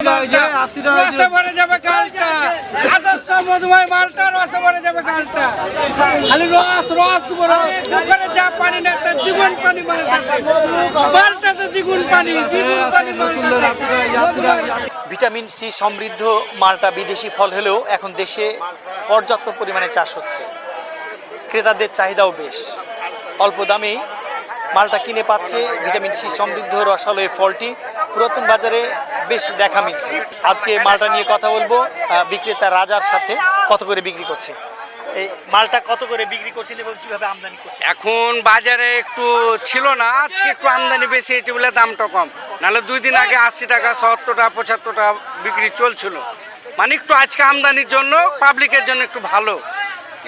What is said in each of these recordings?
রসে ভরে যাবে গালটা আদর্শ মধুময় মালটা রসে ভরে যাবে গালটা খালি রস রস দেবো যা পানি না তার দ্বিগুণ পানি মালটাতে মালটাতে দ্বিগুণ পানি দ্বিগুণ পানি ভিটামিন সি সমৃদ্ধ মালটা বিদেশি ফল হলেও এখন দেশে পর্যাপ্ত পরিমাণে চাষ হচ্ছে। ক্রেতাদের চাহিদাও বেশ। অল্প দামেই মালটা কিনে পাচ্ছে, ভিটামিন সি সমৃদ্ধ, রসালো এই ফলটি পুরাতন বাজারে বেশ দেখা মিলছে। আজকে মালটা নিয়ে কথা বলব বিক্রেতা রাজার সাথে কত করে বিক্রি করছে। এই মালটা কত করে বিক্রি করছেন এবং কীভাবে আমদানি করছে এখন বাজারে একটু ছিল না, আজকে একটু আমদানি বেশি হয়েছে বলে দামটা কম। নাহলে দুই দিন আগে আশি টাকা, সত্তর টাকা, পঁচাত্তর টাকা বিক্রি চলছিল। মানে একটু আজকে আমদানির জন্য পাবলিকের জন্য একটু ভালো।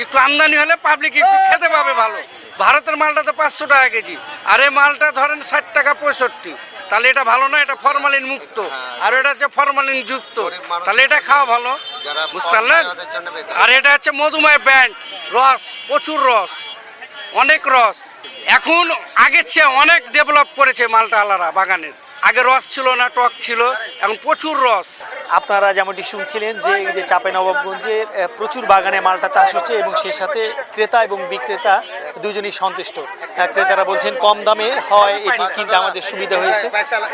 একটু আমদানি হলে পাবলিক একটু খেতে পাবে ভালো। ভারতের মালটা তো পাঁচশো টাকা কেজি। আর এই মালটা ধরেন ষাট টাকা পঁয়ষট্টি। তাহলে এটা ভালো না, এটা ফরমালিন মুক্ত। আর এটা হচ্ছে ফরমালিন যুক্ত। তাহলে এটা খাওয়া ভালো। বুঝতে পারলেন? আর এটা হচ্ছে মধুময় ব্যান্ড। রস, প্রচুর রস। অনেক রস। এখন আগের চেয়ে অনেক ডেভেলপ করেছে মালটা আলারা বাগানের। আগে রস ছিল না, টক ছিল। এখন প্রচুর রস। আপনারা যেমনটি শুনছিলেন যে এই যে চাপে নবাবগঞ্জে প্রচুর বাগানে মালটা চাষ হচ্ছে এবং সেই সাথে ক্রেতা এবং বিক্রেতা দুজনই সন্তুষ্ট। ক্রেতারা বলছেন, কম দামে হয়, এটি কিনতে আমাদের সুবিধা হয়েছে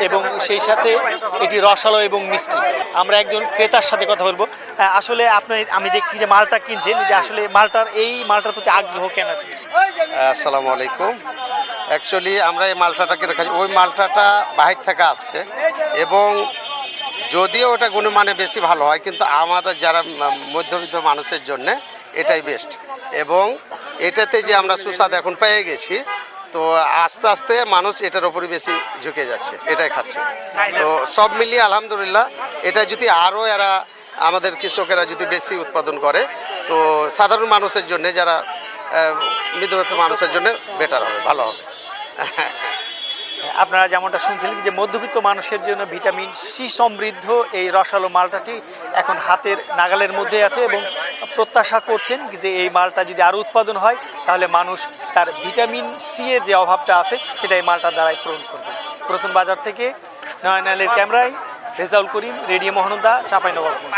এবং সেই সাথে এটি রসালো এবং মিষ্টি। আমরা একজন ক্রেতার সাথে কথা বলব। আসলে আপনি, আমি দেখছি যে মালটা কিনছেন, যে আসলে মালটার, এই মালটার প্রতি আগ্রহ কেন আসসালামু আলাইকুম। অ্যাকচুয়ালি আমরা এই মালটাটা কিনে খাচ্ছি। ওই মালটাটা বাহির থেকে আসছে এবং যদিও ওটা গুণমানে বেশি ভালো হয়, কিন্তু আমাদের যারা মধ্যবিত্ত মানুষের জন্য এটাই বেস্ট এবং এটাতে যে আমরা সুস্বাদ এখন পেয়ে গেছি তো আস্তে আস্তে মানুষ এটার উপরে বেশি ঝুঁকে যাচ্ছে এটাই খাচ্ছে। তো সব মিলিয়ে আলহামদুলিল্লাহ এটা যদি আরও এরা আমাদের কৃষকেরা যদি বেশি উৎপাদন করে তো সাধারণ মানুষের জন্য যারা আহ, মানুষের জন্য বেটার হবে ভালো হবে। আপনারা যেমনটা শুনছিলেন যে মধ্যবিত্ত মানুষের জন্য ভিটামিন সি সমৃদ্ধ এই রসালো মালটাটি এখন হাতের নাগালের মধ্যে আছে এবং প্রত্যাশা করছেন যে এই মালটা যদি আরও উৎপাদন হয়, তাহলে মানুষ তার ভিটামিন সি এর যে অভাবটা আছে, সেটা এই মালটার দ্বারাই পূরণ করবে। প্রথম বাজার থেকে নয়নালের ক্যামেরায় রেজাউল করিম, রেডিও মোহনদা চাপাই নবাবগঞ্জ